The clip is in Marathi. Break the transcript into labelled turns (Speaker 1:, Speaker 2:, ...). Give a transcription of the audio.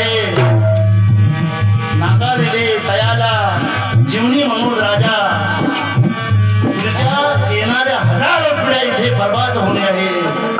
Speaker 1: आहे. नाका दिले तयाला जीवनी म्हणून राजा. तुझ्या येणाऱ्या हजारो पिढ्या इथे बर्बाद होणे आहे.